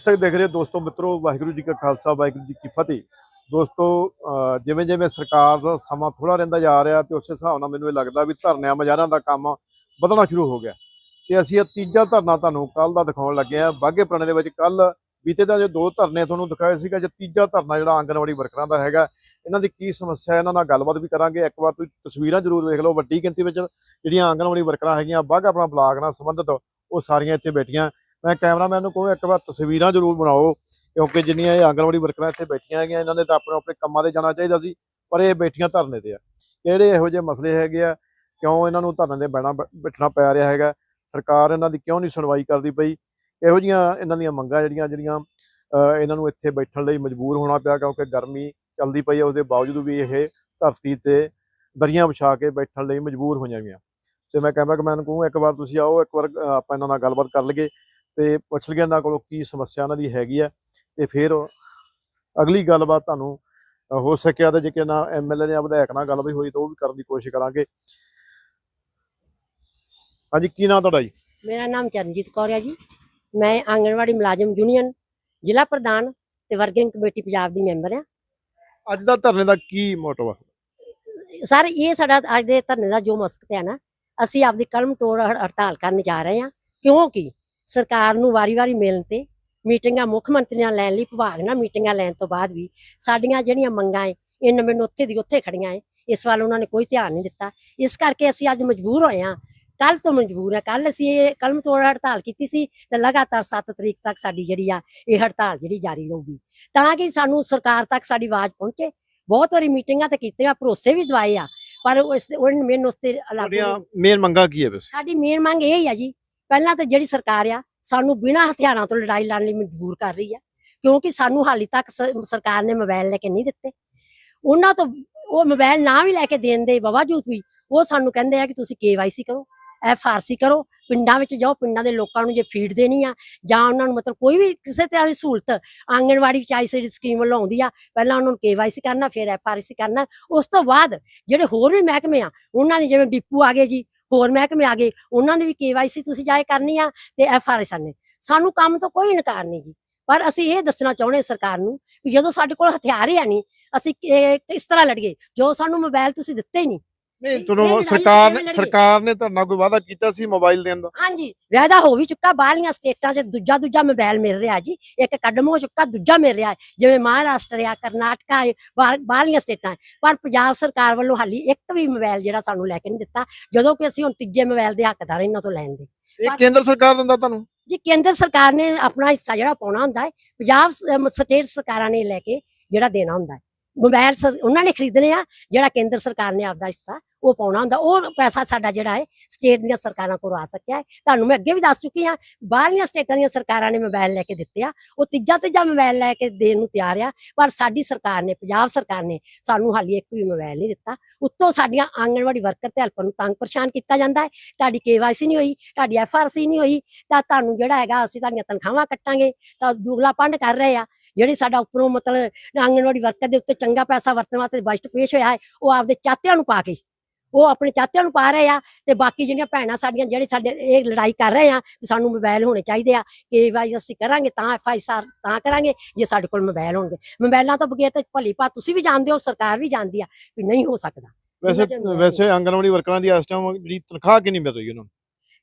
ਦਰਸ਼ਕ ਦੇਖ ਰਹੇ ਹੋ ਦੋਸਤੋ, ਮਿੱਤਰੋ, ਵਾਹਿਗੁਰੂ ਜੀ ਕਾ ਖਾਲਸਾ, ਵਾਹਿਗੁਰੂ ਜੀ ਕੀ ਫਤਿਹ। ਦੋਸਤੋ ਜਿਵੇਂ ਜਿਵੇਂ ਸਰਕਾਰ ਦਾ ਸਮਾਂ ਥੋੜਾ ਰਹਿੰਦਾ ਜਾ ਰਿਹਾ ਤੇ ਉਸੇ ਹਿਸਾਬ ਨਾਲ ਮੈਨੂੰ ਇਹ ਲੱਗਦਾ ਵੀ ਧਰਨਿਆਂ ਮਜਾਰਾਂ ਦਾ ਕੰਮ ਵਧਣਾ ਸ਼ੁਰੂ ਹੋ ਗਿਆ। ਤੇ ਅਸੀਂ ਇਹ ਤੀਜਾ ਧਰਨਾ ਤੁਹਾਨੂੰ ਕੱਲ ਦਾ ਦਿਖਾਉਣ ਲੱਗੇ ਆ ਬਾਗੇ ਪੁਰਾਣੇ ਦੇ ਵਿੱਚ ਕੱਲ ਬੀਤੇ ਦਾ ਜੋ ਦੋ ਧਰਨੇ ਤੁਹਾਨੂੰ ਦਿਖਾਏ ਸੀਗਾ। ਜੇ ਤੀਜਾ ਧਰਨਾ ਜਿਹੜਾ ਆਂਗਨਵਾੜੀ ਵਰਕਰਾਂ ਦਾ ਹੈਗਾ। ਇਹਨਾਂ ਦੀ ਕੀ ਸਮੱਸਿਆ ਇਹਨਾਂ ਨਾਲ ਗੱਲਬਾਤ ਵੀ ਕਰਾਂਗੇ। ਇੱਕ ਵਾਰ ਤੁਸੀਂ ਤਸਵੀਰਾਂ ਜ਼ਰੂਰ ਵੇਖ ਲਓ। ਵੱਡੀ ਗਿਣਤੀ ਵਿੱਚ ਜਿਹੜੀਆਂ ਆਂਗਨਵਾੜੀ ਵਰਕਰਾਂ ਹੈਗੀਆਂ ਬਾਗਾ ਆਪਣਾ ਬਲਾਕ ਨਾਲ ਸੰਬੰਧਿਤ, ਉਹ ਸਾਰੀਆਂ ਇੱਥੇ ਬੈਠੀਆਂ। ਮੈਂ ਕੈਮਰਾਮੈਨ ਨੂੰ ਕਹੂੰ, ਇੱਕ ਵਾਰ ਤਸਵੀਰਾਂ ਜ਼ਰੂਰ ਬਣਾਓ, ਕਿਉਂਕਿ ਜਿੰਨੀਆਂ ਇਹ ਆਂਗਣਵਾੜੀ ਵਰਕਰਾਂ ਇੱਥੇ ਬੈਠੀਆਂ ਹੈਗੀਆਂ, ਇਹਨਾਂ ਨੇ ਤਾਂ ਆਪਣੇ ਆਪਣੇ ਕੰਮਾਂ ਤੇ ਜਾਣਾ ਚਾਹੀਦਾ ਸੀ, ਪਰ ਇਹ ਬੈਠੀਆਂ ਧਰਨੇ ਤੇ ਆ। ਕਿਹੜੇ ਇਹੋ ਜਿਹੇ ਮਸਲੇ ਹੈਗੇ ਆ? ਕਿਉਂ ਇਹਨਾਂ ਨੂੰ ਧਰਨੇ ਤੇ ਬਹਿਣਾ ਬੈਠਣਾ ਪੈ ਰਿਹਾ ਹੈਗਾ? ਸਰਕਾਰ ਇਹਨਾਂ ਦੀ ਕਿਉਂ ਨਹੀਂ ਸੁਣਵਾਈ ਕਰਦੀ ਪਈ? ਇਹੋ ਜੀਆਂ ਇਹਨਾਂ ਦੀਆਂ ਮੰਗਾਂ ਜਿਹੜੀਆਂ ਜਿਹੜੀਆਂ ਇਹਨਾਂ ਨੂੰ ਇੱਥੇ ਬੈਠਣ ਲਈ ਮਜਬੂਰ ਹੋਣਾ ਪਿਆ, ਕਿਉਂਕਿ ਗਰਮੀ ਚੱਲਦੀ ਪਈ ਹੈ ਉਹਦੇ ਬਾਵਜੂਦ ਵੀ ਇਹ ਧਰਤੀ ਤੇ ਦਰੀਆਂ ਵਿਛਾ ਕੇ ਬੈਠਣ ਲਈ ਮਜਬੂਰ ਹੋਈਆਂ ਗਈਆਂ ਤੇ ਮੈਂ ਕੈਮਰਾਮੈਨ ਨੂੰ ਕਹੂੰ, ਇੱਕ ਵਾਰ ਤੁਸੀਂ ਆਓ, ਇੱਕ ਵਾਰ ਆਪਾਂ ਇਹਨਾਂ ਨਾਲ ਗੱਲਬਾਤ ਕਰ ਲਈਏ। ਤੇ ਪੁੱਛ ਲਈਏ ਇਹਨਾਂ ਕੋਲੋਂ ਕੀ ਸਮੱਸਿਆ ਇਹਨਾਂ ਦੀ ਹੈਗੀ ਆ ਤੇ ਫਿਰ ਅਗਲੀ ਗੱਲਬਾਤ ਤੁਹਾਨੂੰ ਹੋ ਸਕਿਆ ਤੇ ਜੇ ਕਿ ਨਾ ਐਮਐਲਏ ਨੇ ਵਿਧਾਇਕ ਨਾਲ ਗੱਲ ਵੀ ਹੋਈ ਤਾਂ ਉਹ ਵੀ ਕਰਨ ਦੀ ਕੋਸ਼ਿਸ਼ ਕਰਾਂਗੇ। ਹਾਂਜੀ ਕੀ ਨਾਮ ਤੁਹਾਡਾ ਜੀ? ਮੇਰਾ ਨਾਮ ਚਰਨਜੀਤ ਕੌਰ ਹੈ ਜੀ। ਮੈਂ ਆਂਗਣਵਾੜੀ ਮੁਲਾਜ਼ਮ ਯੂਨੀਅਨ ਜ਼ਿਲ੍ਹਾ ਪ੍ਰਧਾਨ ਤੇ ਵਰਕਿੰਗ ਕਮੇਟੀ ਪੰਜਾਬ ਦੀ ਮੈਂਬਰ ਹਾਂ ਅੱਜ ਦਾ ਧਰਨੇ ਦਾ ਕੀ ਮੋਟਿਵ ਆ? ਸਰ ਇਹ ਸਾਡਾ ਅੱਜ ਦੇ ਧਰਨੇ ਦਾ ਜੋ ਮਕਸਦ ਹੈ ਨਾ ਅਸੀਂ ਆਪਦੀ ਕਲਮ ਤੋੜ ਹੜ- ਹੜਤਾਲ ਕਰਨ ਜਾ ਰਹੇ ਹਾਂ। ਕਿਉਂਕਿ ਸਰਕਾਰ ਨੂੰ ਵਾਰੀ-ਵਾਰੀ ਮਿਲਣ ਤੇ ਮੀਟਿੰਗਾਂ ਮੁੱਖ ਮੰਤਰੀ ਨਾਲ ਲੈਣ ਲਈ ਵਿਭਾਗ ਨਾਲ ਮੀਟਿੰਗਾਂ ਲੈਣ ਤੋਂ ਬਾਅਦ ਵੀ ਸਾਡੀਆਂ ਜਿਹੜੀਆਂ ਮੰਗਾਂ ਏ ਇਹ ਮੈਨੂੰ ਉੱਥੇ ਦੀ ਉੱਥੇ ਖੜੀਆਂ ਏ। ਇਸ ਵੱਲ ਉਹਨਾਂ ਨੇ ਕੋਈ ਧਿਆਨ ਨਹੀਂ ਦਿੱਤਾ। ਇਸ ਕਰਕੇ ਅਸੀਂ ਅੱਜ ਮਜਬੂਰ ਹੋਏ ਹਾਂ। ਕੱਲ ਤੋਂ ਮਜਬੂਰ ਹੈ। ਕੱਲ ਅਸੀਂ ਇਹ ਕਲਮ ਤੋੜ ਹੜਤਾਲ ਕੀਤੀ ਸੀ ਤੇ ਲਗਾਤਾਰ 7 ਤਰੀਕ ਤੱਕ ਸਾਡੀ ਜਿਹੜੀ ਆ ਇਹ ਹੜਤਾਲ ਜਿਹੜੀ ਜਾਰੀ ਰਹੂਗੀ। ਤਾਂ ਕਿ ਸਾਨੂੰ ਸਰਕਾਰ ਤੱਕ ਸਾਡੀ ਆਵਾਜ਼ ਪਹੁੰਚੇ। ਬਹੁਤ ਵਾਰੀ ਮੀਟਿੰਗਾਂ ਤੇ ਕੀਤੀਆਂ ਭਰੋਸੇ ਵੀ ਦਵਾਏ ਆ। ਪਰ ਉਸ ਉਹਨਾਂ ਮੇਨ ਉਸ ਤੇ ਲਾਗੂ ਤੁਹਾਡੀਆਂ ਮੇਨ ਮੰਗਾਂ ਕੀ ਹੈ ਵੈਸੇ ਸਾਡੀ ਮੇਨ ਮੰਗ ਇਹ ਹੀ ਆ ਜੀ। ਪਹਿਲਾਂ ਤਾਂ ਜਿਹੜੀ ਸਰਕਾਰ ਆ ਸਾਨੂੰ ਬਿਨਾਂ ਹਥਿਆਰਾਂ ਤੋਂ ਲੜਾਈ ਲੜਨ ਲਈ ਮਜਬੂਰ ਕਰ ਰਹੀ ਆ, ਕਿਉਂਕਿ ਸਾਨੂੰ ਹਾਲੇ ਤੱਕ ਸਰਕਾਰ ਨੇ ਮੋਬਾਈਲ ਲੈ ਕੇ ਨਹੀਂ ਦਿੱਤੇ। ਉਹਨਾਂ ਤੋਂ ਉਹ ਮੋਬਾਈਲ ਨਾ ਵੀ ਲੈ ਕੇ ਦੇਣ ਦੇ ਬਾਵਜੂਦ ਵੀ ਉਹ ਸਾਨੂੰ ਕਹਿੰਦੇ ਆ ਕਿ ਤੁਸੀਂ ਕੇਵਾਈਸੀ ਕਰੋ, ਐਫ ਆਰ ਸੀ ਕਰੋ, ਪਿੰਡਾਂ ਵਿੱਚ ਜਾਓ, ਪਿੰਡਾਂ ਦੇ ਲੋਕਾਂ ਨੂੰ ਜੇ ਫੀਡ ਦੇਣੀ ਆ, ਜਾਂ ਉਹਨਾਂ ਨੂੰ ਮਤਲਬ ਕੋਈ ਵੀ ਕਿਸੇ ਤਰ੍ਹਾਂ ਦੀ ਸਹੂਲਤ ਆਂਗਣਵਾੜੀ ਵਿੱਚ ਆਈਸੀਡੀ ਸਕੀਮ ਵੱਲੋਂ ਆਉਂਦੀ ਆ, ਪਹਿਲਾਂ ਉਹਨਾਂ ਨੂੰ ਕੇਵਾਈਸੀ ਕਰਨਾ, ਫਿਰ ਐਫ ਆਰ ਸੀ ਕਰਨਾ, ਉਸ ਤੋਂ ਬਾਅਦ ਜਿਹੜੇ ਹੋਰ ਵੀ ਮਹਿਕਮੇ ਆ, ਉਹਨਾਂ ਦੀ ਜਿਵੇਂ ਡਿਪੂ ਆ ਗਏ ਜੀ ਹੋਰ ਮਹਿਕਮੇ ਆ ਗਏ, ਉਹਨਾਂ ਦੀ ਵੀ ਕੇਵਾਈਸੀ ਤੁਸੀਂ ਜਾਏ ਕਰਨੀ ਆ ਤੇ ਐਫ ਆਰ ਐਫਆਰਐਸ ਨੇ। ਸਾਨੂੰ ਕੰਮ ਤੋਂ ਕੋਈ ਇਨਕਾਰ ਨਹੀਂ ਜੀ। ਪਰ ਅਸੀਂ ਇਹ ਦੱਸਣਾ ਚਾਹੁੰਦੇ ਸਰਕਾਰ ਨੂੰ ਕਿ ਜਦੋਂ ਸਾਡੇ ਕੋਲ ਹਥਿਆਰ ਹੀ ਹੈ ਨਹੀਂ, ਅਸੀਂ ਕਿ- ਕਿਸ ਤਰ੍ਹਾਂ ਲੜੀਏ, ਜੋ ਸਾਨੂੰ ਮੋਬਾਈਲ ਤੁਸੀਂ ਦਿੱਤੇ ਹੀ ਨਹੀਂ। ਨਹੀਂ ਤੁਹਾਨੂੰ ਸਰਕਾਰ ਨੇ? ਸਰਕਾਰ ਨੇ ਤੁਹਾਡਾ ਕੋਈ ਵਾਅਦਾ ਕੀਤਾ ਸੀ ਮੋਬਾਈਲ ਦੇਣ ਦਾ ਹਾਂਜੀ ਵਾਅਦਾ ਹੋ ਵੀ ਚੁੱਕਾ ਬਾਹਲੀਆਂ ਸਟੇਟਾਂ 'ਚ ਦੂਜਾ ਦੂਜਾ ਮੋਬਾਈਲ ਮਿਲ ਰਿਹਾ ਜੀ ਇੱਕ ਕਦਮ ਹੋ ਚੁੱਕਾ ਦੂਜਾ ਮਿਲ ਰਿਹਾ। ਜਿਵੇਂ ਮਹਾਰਾਸ਼ਟਰ ਆ ਕਰਨਾਟਕਾ ਬਾਹਰਲੀਆਂ ਸਟੇਟਾਂ। ਪਰ ਪੰਜਾਬ ਸਰਕਾਰ ਵੱਲੋਂ ਹਾਲੀ ਇੱਕ ਵੀ ਮੋਬਾਈਲ ਜਿਹੜਾ ਸਾਨੂੰ ਲੈ ਕੇ ਨਹੀਂ ਦਿੱਤਾ ਜਦੋਂ ਕਿ ਅਸੀਂ ਹੁਣ ਤੀਜੇ ਮੋਬਾਈਲ ਦੇ ਹੱਕਦਾਰ ਇਹਨਾਂ ਤੋਂ ਲੈਣ ਦੇ ਇਹ ਕੇਂਦਰ ਸਰਕਾਰ ਦਿੰਦਾ ਤੁਹਾਨੂੰ ਜੀ ਕੇਂਦਰ ਸਰਕਾਰ ਨੇ ਆਪਣਾ ਹਿੱਸਾ ਜਿਹੜਾ ਪਾਉਣਾ ਹੁੰਦਾ ਹੈ ਪੰਜਾਬ ਸਟੇਟ ਸਰਕਾਰਾਂ ਨੇ ਲੈ ਕੇ ਜਿਹੜਾ ਦੇਣਾ ਹੁੰਦਾ ਹੈ ਮੋਬਾਈਲ ਉਹਨਾਂ ਨੇ ਖਰੀਦਣੇ ਆ ਜਿਹੜਾ ਕੇਂਦਰ ਸਰਕਾਰ ਨੇ ਆਪਦਾ ਹਿੱਸਾ ਉਹ ਪਾਉਣਾ ਹੁੰਦਾ, ਉਹ ਪੈਸਾ ਸਾਡਾ ਜਿਹੜਾ ਹੈ ਸਟੇਟ ਦੀਆਂ ਸਰਕਾਰਾਂ ਕੋਲ ਆ ਸਕਿਆ ਹੈ। ਤੁਹਾਨੂੰ ਮੈਂ ਅੱਗੇ ਵੀ ਦੱਸ ਚੁੱਕੀ ਹਾਂ, ਬਾਹਰਲੀਆਂ ਸਟੇਟਾਂ ਦੀਆਂ ਸਰਕਾਰਾਂ ਨੇ ਮੋਬਾਈਲ ਲੈ ਕੇ ਦਿੱਤੇ ਆ, ਉਹ ਤੀਜਾ ਤੀਜਾ ਮੋਬਾਈਲ ਲੈ ਕੇ ਦੇਣ ਨੂੰ ਤਿਆਰ ਆ, ਪਰ ਸਾਡੀ ਸਰਕਾਰ ਨੇ, ਪੰਜਾਬ ਸਰਕਾਰ ਨੇ ਸਾਨੂੰ ਹਾਲੀ ਇੱਕ ਵੀ ਮੋਬਾਈਲ ਨਹੀਂ ਦਿੱਤਾ। ਉੱਤੋਂ ਸਾਡੀਆਂ ਆਂਗਣਵਾੜੀ ਵਰਕਰ ਤੇ ਹੈਲਪਰ ਨੂੰ ਤੰਗ ਪਰੇਸ਼ਾਨ ਕੀਤਾ ਜਾਂਦਾ ਹੈ। ਤੁਹਾਡੀ ਕੇਵਾਈਸੀ ਨਹੀਂ ਹੋਈ, ਤੁਹਾਡੀ ਐਫਆਰਸੀ ਨਹੀਂ ਹੋਈ, ਤਾਂ ਤੁਹਾਨੂੰ ਜਿਹੜਾ ਹੈਗਾ, ਅਸੀਂ ਤੁਹਾਡੀਆਂ ਤਨਖਾਹਾਂ ਕੱਟਾਂਗੇ, ਤਾਂ ਦੁਗਲਾ ਪੰਡ ਕਰ ਰਹੇ ਆ। ਜਿਹੜੀ ਸਾਡਾ ਉੱਪਰੋਂ ਮਤਲਬ ਆਂਗਣਵਾੜੀ ਵਰਕਰ ਦੇ ਉੱਤੇ ਚੰਗਾ ਪੈਸਾ ਵਰਤਣ ਵਾਸਤੇ ਬਜਟ ਪੇਸ਼ ਹੋਇਆ ਹੈ, ਉਹ ਆਪਦੇ ਚਾਤਿਆਂ ਨੂੰ ਪਾ ਕੇ ਉਹ ਆਪਣੇ ਚਾਹਤਿਆਂ ਨੂੰ ਪਾ ਰਹੇ ਆ ਤੇ ਬਾਕੀ ਜਿਹੜੀਆਂ ਭੈਣਾਂ ਸਾਡੀਆਂ ਜਿਹੜੇ ਸਾਡੇ ਇਹ ਲੜਾਈ ਕਰ ਰਹੇ ਆ ਸਾਨੂੰ ਮੋਬਾਈਲ ਹੋਣੇ ਚਾਹੀਦੇ ਆ ਕਿ ਵਾਈ ਅਸੀਂ ਕਰਾਂਗੇ ਤਾਂ ਐਫਆਈਆਰ ਤਾਂ ਕਰਾਂਗੇ ਜੇ ਸਾਡੇ ਕੋਲ ਮੋਬਾਈਲ ਹੋਣਗੇ। ਮੋਬਾਈਲਾਂ ਤੋਂ ਬਗੈਰ ਤਾਂ ਭਲੀ ਭਾ ਤੁਸੀਂ ਵੀ ਜਾਣਦੇ ਹੋ ਸਰਕਾਰ ਵੀ ਜਾਣਦੀ ਆ ਵੀ ਨਹੀਂ ਹੋ ਸਕਦਾ। ਵੈਸੇ ਵੈਸੇ ਆਂਗਣਵਾੜੀ ਵਰਕਰਾਂ ਦੀ ਇਸ ਟਾਈਮ ਜਿਹੜੀ ਤਨਖਾਹ ਕਿੰਨੀ ਮਿਲ ਰਹੀ ਉਹਨਾਂ ਨੂੰ?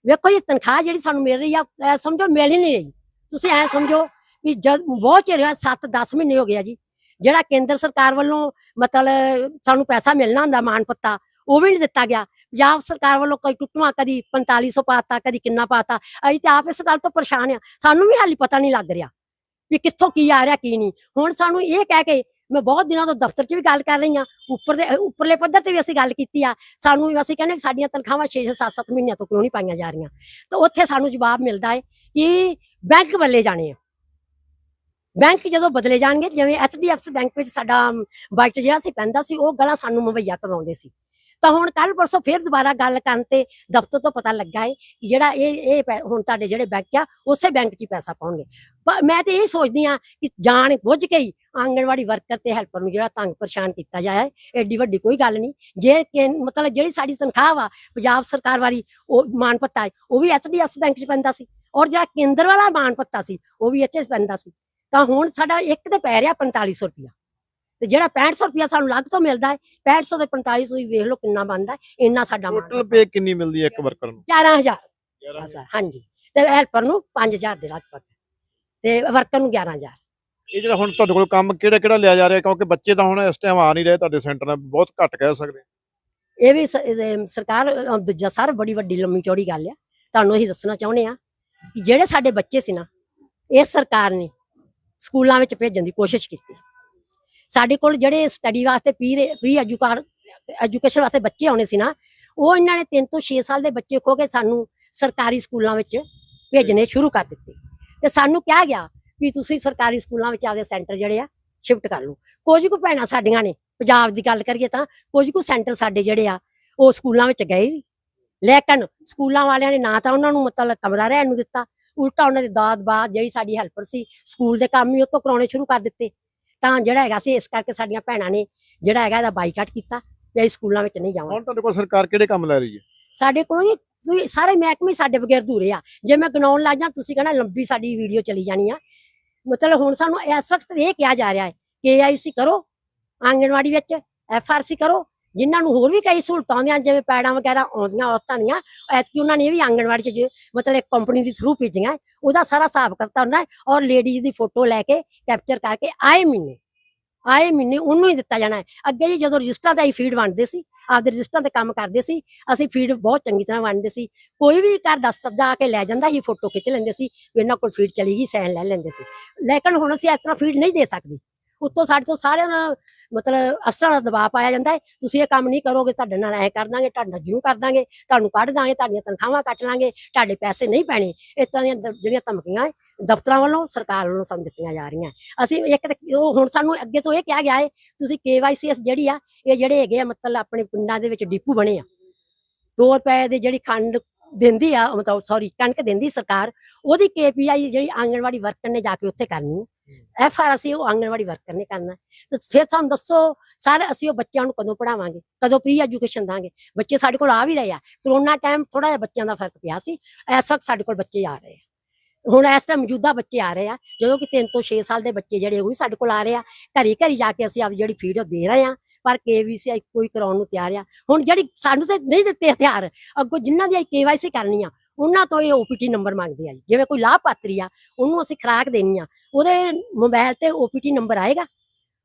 ਵੇਖੋ ਜੀ ਤਨਖਾਹ ਜਿਹੜੀ ਸਾਨੂੰ ਮਿਲ ਰਹੀ ਆ ਸਮਝੋ ਮਿਲ ਹੀ ਨਹੀਂ ਰਹੀ। ਤੁਸੀਂ ਐ ਸਮਝੋ ਵੀ ਜਦ ਬਹੁਤ ਚਿਰ ਹੋਇਆ 7-10 ਮਹੀਨੇ ਹੋ ਗਿਆ ਜੀ। ਜਿਹੜਾ ਕੇਂਦਰ ਸਰਕਾਰ ਵੱਲੋਂ ਮਤਲਬ ਸਾਨੂੰ ਪੈਸਾ ਮਿਲਣਾ ਹੁੰਦਾ ਮਾਨ ਪੱਤਾ ਉਹ ਵੀ ਨਹੀਂ ਦਿੱਤਾ ਗਿਆ। ਪੰਜਾਬ ਸਰਕਾਰ ਵੱਲੋਂ ਕੋਈ ਟੁੱਟਵਾ ਕਦੀ 4500 ਪਾਤਾ ਕਦੀ ਕਿੰਨਾ ਪਾਤਾ ਅਸੀਂ ਤੇ ਆਪ ਇਸ ਗੱਲ ਤੋਂ ਪਰੇਸ਼ਾਨ ਆ ਸਾਨੂੰ ਵੀ ਹਾਲੀ ਪਤਾ ਨਹੀਂ ਲੱਗ ਰਿਹਾ ਵੀ ਕਿੱਥੋਂ ਕੀ ਆ ਰਿਹਾ, ਕੀ ਨਹੀਂ। ਹੁਣ ਸਾਨੂੰ ਇਹ ਕਹਿ ਕੇ ਮੈਂ ਬਹੁਤ ਦਿਨਾਂ ਤੋਂ ਦਫ਼ਤਰ 'ਚ ਵੀ ਗੱਲ ਕਰ ਰਹੀ ਹਾਂ। ਉੱਪਰ ਦੇ ਉੱਪਰਲੇ ਪੱਧਰ ਤੇ ਵੀ ਅਸੀਂ ਗੱਲ ਕੀਤੀ ਆ। ਸਾਨੂੰ ਅਸੀਂ ਕਹਿੰਦੇ ਵੀ ਸਾਡੀਆਂ ਤਨਖਾਹਾਂ 6 6 7 7 ਮਹੀਨਿਆਂ ਤੋਂ ਕਿਉਂ ਨਹੀਂ ਪਾਈਆਂ ਜਾ ਰਹੀਆਂ। ਤਾਂ ਉੱਥੇ ਸਾਨੂੰ ਜਵਾਬ ਮਿਲਦਾ ਹੈ ਕਿ ਬੈਂਕ ਬੱਲੇ ਜਾਣੇ ਆ। ਬੈਂਕ ਜਦੋਂ ਬਦਲੇ ਜਾਣਗੇ, ਜਿਵੇਂ ਐਸਡੀਐਫਸੀ ਬੈਂਕ ਵਿੱਚ ਸਾਡਾ ਬਜਟ ਜਿਹੜਾ ਸੀ, ਪੈਂਦਾ ਸੀ, ਉਹ ਗਲਾਂ ਸਾਨੂੰ ਮੁਹੱਈਆ ਕਰਵਾਉਂਦੇ ਸੀ। ਤਾਂ ਹੁਣ ਕੱਲ ਪਰਸੋਂ ਫਿਰ ਦੁਬਾਰਾ ਗੱਲ ਕਰਨ ਤੇ ਦਫ਼ਤਰ ਤੋਂ ਪਤਾ ਲੱਗਾ ਏ ਕਿ ਜਿਹੜਾ ਇਹ ਇਹ ਪੈ- ਹੁਣ ਤੁਹਾਡੇ ਜਿਹੜੇ ਬੈਂਕ ਆ, ਉਸੇ ਬੈਂਕ 'ਚ ਹੀ ਪੈਸਾ ਪਾਉਣਗੇ। ਪਰ ਮੈਂ ਤੇ ਇਹ ਸੋਚਦੀ ਆ ਕਿ ਜਾਣ ਬੁੱਝ ਕੇ ਹੀ ਆਂਗਣਵਾੜੀ ਵਰਕਰ ਤੇ ਹੈਲਪਰ ਨੂੰ ਜਿਹੜਾ ਤੰਗ ਪਰੇਸ਼ਾਨ ਕੀਤਾ ਜਾਏ ਐਡੀ ਵੱਡੀ ਕੋਈ ਗੱਲ ਨਹੀਂ। ਜੇ ਕਿ- ਮਤਲਬ ਜਿਹੜੀ ਸਾਡੀ ਤਨਖਾਹ ਵਾ, ਪੰਜਾਬ ਸਰਕਾਰ ਵਾਲੀ, ਉਹ ਮਾਨ ਭੱਤਾ ਹੈ ਉਹ ਵੀ ਐਸਡੀਐਫਸੀ ਬੈਂਕ 'ਚ ਪੈਂਦਾ ਸੀ। ਔਰ ਜਿਹੜਾ ਕੇਂਦਰ ਵਾਲਾ ਮਾਨ ਪੱਤਾ ਸੀ, ਉਹ ਵੀ ਇੱਥੇ ਪੈਂਦਾ ਸੀ। ਤਾਂ ਹੁਣ ਸਾਡਾ ਇੱਕ ਤੇ ਪੈ ਰਿਹਾ 4500 ਰੁਪਇਆ। ਤੇ ਜਿਹੜਾ 6500 ਰੁਪਇਆ ਸਾਨੂੰ ਲੱਗ ਤੋਂ ਮਿਲਦਾ ਹੈ 6500 ਤੇ 4500 ਹੀ ਵੇਖ ਲਓ ਕਿੰਨਾ ਬਣਦਾ ਹੈ ਇੰਨਾ ਸਾਡਾ ਟੋਟਲ ਪੇ ਕਿੰਨੀ ਮਿਲਦੀ ਹੈ ਇੱਕ ਵਰਕਰ ਨੂੰ? 11000 11,000 ਅੱਛਾ ਹਾਂਜੀ। ਤੇ ਹੈਲਪਰ ਨੂੰ 5000 ਦੇ ਲਗਭਗ। ਤੇ ਵਰਕਰ ਨੂੰ 11000 ਇਹ ਜਿਹੜਾ ਹੁਣ ਤੁਹਾਡੇ ਕੋਲ ਕੰਮ ਕਿਹੜਾ ਕਿਹੜਾ ਲਿਆ ਜਾ ਰਿਹਾ ਕਿਉਂਕਿ ਬੱਚੇ ਤਾਂ ਹੁਣ ਇਸ ਟਾਈਮ ਆ ਨਹੀਂ ਰਹੇ ਤੁਹਾਡੇ ਸੈਂਟਰ ਨਾਲ ਬਹੁਤ ਘੱਟ ਕਹਿ ਸਕਦੇ ਇਹ ਵੀ ਸਰਕਾਰ ਦੂਜਾ ਸਰ ਬੜੀ ਵੱਡੀ ਲੰਮੀ ਚੌੜੀ ਗੱਲ ਆ। ਤੁਹਾਨੂੰ ਅਸੀਂ ਦੱਸਣਾ ਚਾਹੁੰਦੇ ਆ ਕਿ ਜਿਹੜੇ ਸਾਡੇ ਬੱਚੇ ਸੀ ਨਾ ਇਹ ਸਰਕਾਰ ਨੇ ਸਕੂਲਾਂ ਵਿੱਚ ਭੇਜਣ ਦੀ ਕੋਸ਼ਿਸ਼ ਕੀਤੀ। ਸਾਡੇ ਕੋਲ ਜਿਹੜੇ ਸਟੱਡੀ ਵਾਸਤੇ ਪ੍ਰੀ ਪ੍ਰੀ ਐਜੂਕਾਰ ਐਜੂਕੇਸ਼ਨ ਵਾਸਤੇ ਬੱਚੇ ਆਉਣੇ ਸੀ ਨਾ, ਉਹ ਇਹਨਾਂ ਨੇ 3 ਤੋਂ 6 ਸਾਲ ਦੇ ਬੱਚੇ ਖੋ ਕੇ ਸਾਨੂੰ ਸਰਕਾਰੀ ਸਕੂਲਾਂ ਵਿੱਚ ਭੇਜਣੇ ਸ਼ੁਰੂ ਕਰ ਦਿੱਤੇ। ਤੇ ਸਾਨੂੰ ਕਿਹਾ ਗਿਆ ਵੀ ਤੁਸੀਂ ਸਰਕਾਰੀ ਸਕੂਲਾਂ ਵਿੱਚ ਆਪਦੇ ਸੈਂਟਰ ਜਿਹੜੇ ਆ ਸ਼ਿਫਟ ਕਰ ਲਓ। ਕੁਝ ਕੁ ਭੈਣਾਂ ਸਾਡੀਆਂ ਨੇ, ਪੰਜਾਬ ਦੀ ਗੱਲ ਕਰੀਏ ਤਾਂ, ਕੁਝ ਕੁ ਸੈਂਟਰ ਸਾਡੇ ਜਿਹੜੇ ਆ, ਉਹ ਸਕੂਲਾਂ ਵਿੱਚ ਗਏ ਲੇਕਿਨ ਸਕੂਲਾਂ ਵਾਲਿਆਂ ਨੇ ਨਾ ਤਾਂ ਉਹਨਾਂ ਨੂੰ ਮਤਲਬ ਕਮਰਾ ਰਹਿਣ ਨੂੰ ਦਿੱਤਾ, ਉਲਟਾ ਉਹਨਾਂ ਦੇ ਦਾਦ ਬਾਦ ਜਿਹੜੀ ਸਾਡੀ ਹੈਲਪਰ ਸੀ, ਸਕੂਲ ਦੇ ਕੰਮ ਹੀ ਉਹ ਤੋਂ ਕਰਾਉਣੇ ਸ਼ੁਰੂ ਕਰ ਦਿੱਤੇ। ਤਾਂ ਜਿਹੜਾ ਹੈਗਾ ਸੀ ਇਸ ਕਰਕੇ ਸਾਡੀਆਂ ਭੈਣਾਂ ਨੇ ਜਿਹੜਾ ਹੈਗਾ ਇਹਦਾ ਬਾਈਕਾਟ ਕੀਤਾ ਵੀ ਅਸੀਂ ਸਕੂਲਾਂ ਵਿੱਚ ਨਹੀਂ ਜਾਵਾਂਗੇ। ਹੁਣ ਤੁਹਾਡੇ ਕੋਲ ਸਰਕਾਰ ਕਿਹੜੇ ਕੰਮ ਲੈ ਰਹੀ ਹੈ? ਸਾਡੇ ਕੋਲ ਤੁਸੀਂ ਸਾਰੇ ਮਹਿਕਮੇ ਸਾਡੇ ਬਗੈਰ ਅਧੂਰੇ ਆ। ਜੇ ਮੈਂ ਗਣਾਉਣ ਲੱਗ ਜਾਂ ਤੁਸੀਂ ਕਹਣਾ ਲੰਬੀ ਸਾਡੀ ਵੀਡੀਓ ਚਲੀ ਜਾਣੀ ਆ। ਮਤਲਬ ਹੁਣ ਸਾਨੂੰ ਇਸ ਵਕਤ ਇਹ ਕਿਹਾ ਜਾ ਰਿਹਾ ਹੈ ਕਿ ਆਈਸੀ ਕਰੋ ਆਂਗਣਵਾੜੀ ਵਿੱਚ ਐਫਆਰਸੀ ਕਰੋ ਜਿਨ੍ਹਾਂ ਨੂੰ ਹੋਰ ਵੀ ਕਈ ਸਹੂਲਤਾਂ ਆਉਂਦੀਆਂ ਜਿਵੇਂ ਪੈੜਾਂ ਵਗੈਰਾ ਆਉਂਦੀਆਂ, ਔਰਤਾਂ ਦੀਆਂ, ਐਤਕੀ ਉਹਨਾਂ ਨੇ ਇਹ ਵੀ ਆਂਗਣਵਾੜੀ 'ਚ ਮਤਲਬ ਇੱਕ ਕੰਪਨੀ ਦੀ ਥਰੂ ਭੇਜੀਆਂ, ਉਹਦਾ ਸਾਰਾ ਹਿਸਾਬ ਕਰਤਾ ਹੁੰਦਾ ਔਰ ਲੇਡੀਜ਼ ਦੀ ਫੋਟੋ ਲੈ ਕੇ ਕੈਪਚਰ ਕਰਕੇ ਆਏ ਮਹੀਨੇ ਆਏ ਮਹੀਨੇ ਉਹਨੂੰ ਹੀ ਦਿੱਤਾ ਜਾਣਾ ਹੈ। ਅੱਗੇ ਜੀ ਜਦੋਂ ਰਜਿਸਟਰਾਂ ਦਾ ਹੀ ਫੀਡ ਵੰਡਦੇ ਸੀ, ਆਪਦੇ ਰਜਿਸਟਰਾਂ ਤੇ ਕੰਮ ਕਰਦੇ ਸੀ, ਅਸੀਂ ਫੀਡ ਬਹੁਤ ਚੰਗੀ ਤਰ੍ਹਾਂ ਵੰਡਦੇ ਸੀ, ਕੋਈ ਵੀ ਘਰ ਦਾ ਦਸਤਕ ਆ ਕੇ ਲੈ ਜਾਂਦਾ ਸੀ ਫੋਟੋ ਖਿੱਚ ਲੈਂਦੇ ਸੀ, ਵੀ ਇਹਨਾਂ ਕੋਲ ਫੀਡ ਚਲੀ ਗਈ ਸਾਈਨ ਲੈ ਲੈਂਦੇ ਸੀ। ਲੇਕਿਨ ਹੁਣ ਅਸੀਂ ਇਸ ਤਰ੍ਹਾਂ ਫੀਡ ਨਹੀਂ ਦੇ ਸਕਦੇ। ਉੱਤੋਂ ਸਾਡੇ ਤੋਂ ਸਾਰਿਆਂ ਨੂੰ ਮਤਲਬ ਅਫਸਰਾਂ ਦਾ ਦਬਾਅ ਪਾਇਆ ਜਾਂਦਾ ਹੈ। ਤੁਸੀਂ ਇਹ ਕੰਮ ਨਹੀਂ ਕਰੋਗੇ, ਤੁਹਾਡੇ ਨਾਲ ਐ ਕਰ ਦਾਂਗੇ, ਤੁਹਾਡਾ ਜੂ ਕਰ ਦਾਂਗੇ, ਤੁਹਾਨੂੰ ਕੱਢ ਦਾਂਗੇ, ਤੁਹਾਡੀਆਂ ਤਨਖਾਹਾਂ ਕੱਟ ਲਾਂਗੇ, ਤੁਹਾਡੇ ਪੈਸੇ ਨਹੀਂ ਪੈਣੇ। ਇਸ ਤਰ੍ਹਾਂ ਦੀਆਂ ਜਿਹੜੀਆਂ ਧਮਕੀਆਂ ਦਫ਼ਤਰਾਂ ਵੱਲੋਂ, ਸਰਕਾਰ ਵੱਲੋਂ ਸਾਨੂੰ ਦਿੱਤੀਆਂ ਜਾ ਰਹੀਆਂ। ਅਸੀਂ ਇੱਕ ਤਾਂ ਉਹ ਹੁਣ ਸਾਨੂੰ ਅੱਗੇ ਤੋਂ ਇਹ ਕਿਹਾ ਗਿਆ ਹੈ, ਤੁਸੀਂ ਕੇਵਾਈਸੀਐਸ ਜਿਹੜੀ ਆ, ਇਹ ਜਿਹੜੇ ਹੈਗੇ ਆ, ਮਤਲਬ ਆਪਣੇ ਪਿੰਡਾਂ ਦੇ ਵਿੱਚ ਡੀਪੂ ਬਣੇ ਆ। 2 ਰੁਪਏ ਦੀ ਜਿਹੜੀ ਖੰਡ ਦਿੰਦੀ ਆ, ਮਤਲਬ ਸੌਰੀ ਕਣਕ ਦਿੰਦੀ ਸਰਕਾਰ, ਉਹਦੀ ਕੇਪੀਆਈ ਜਿਹੜੀ ਆਂਗਣਵਾੜੀ ਵਰਕਰ ਨੇ ਜਾ ਕੇ ਉੱਥੇ ਕਰਨੀ। ਐਫ ਆਰ ਅਸੀਂ ਉਹ ਆਂਗਣਵਾੜੀ ਵਰਕਰ ਨੇ ਕਰਨਾ। ਤੇ ਫਿਰ ਸਾਨੂੰ ਦੱਸੋ, ਸਾਰੇ ਅਸੀਂ ਉਹ ਬੱਚਿਆਂ ਨੂੰ ਕਦੋਂ ਪੜਾਵਾਂਗੇ ਕਦੋਂ ਪ੍ਰੀ ਐਜੂਕੇਸ਼ਨ ਦਾਂਗੇ? ਬੱਚੇ ਸਾਡੇ ਕੋਲ ਆ ਵੀ ਰਹੇ ਆ। ਕਰੋਨਾ ਟਾਈਮ ਥੋੜਾ ਜਿਹਾ ਬੱਚਿਆਂ ਦਾ ਫ਼ਰਕ ਪਿਆ ਸੀ। ਇਸ ਵਕਤ ਸਾਡੇ ਕੋਲ ਬੱਚੇ ਆ ਰਹੇ ਆ। ਹੁਣ ਇਸ ਟਾਈਮ ਮੌਜੂਦਾ ਬੱਚੇ ਆ ਰਹੇ ਆ। ਜਦੋਂ ਕਿ 3 ਤੋਂ 6 ਸਾਲ ਦੇ ਬੱਚੇ ਜਿਹੜੇ ਉਹ ਵੀ ਸਾਡੇ ਕੋਲ ਆ ਰਹੇ ਆ। ਘਰੀ ਘਰੀ ਜਾ ਕੇ ਅਸੀਂ ਆਪਦੀ ਜਿਹੜੀ ਫੀਡ ਉਹ ਦੇ ਰਹੇ ਆ। ਪਰ ਕੇਵੀਸੀ ਕੋਈ ਕਰਾਉਣ ਨੂੰ ਤਿਆਰ ਆ। ਹੁਣ ਜਿਹੜੀ ਸਾਨੂੰ ਤੇ ਨਹੀਂ ਦਿੱਤੇ ਹਥਿਆਰ, ਅੱਗੋਂ ਜਿਨ੍ਹਾਂ ਦੀ ਕੇਵਾਈਸੀ ਕਰਨੀ ਆ ਉਹਨਾਂ ਤੋਂ ਇਹ ਓਪੀਟੀ ਨੰਬਰ ਮੰਗਦੇ ਆ ਜੀ। ਜਿਵੇਂ ਕੋਈ ਲਾਭਪਾਤਰੀ ਆ ਉਹਨੂੰ ਅਸੀਂ ਖੁਰਾਕ ਦੇਣੀ ਆ। ਉਹਦੇ ਮੋਬਾਈਲ ਤੇ ਓਪੀਟੀ ਨੰਬਰ ਆਏਗਾ।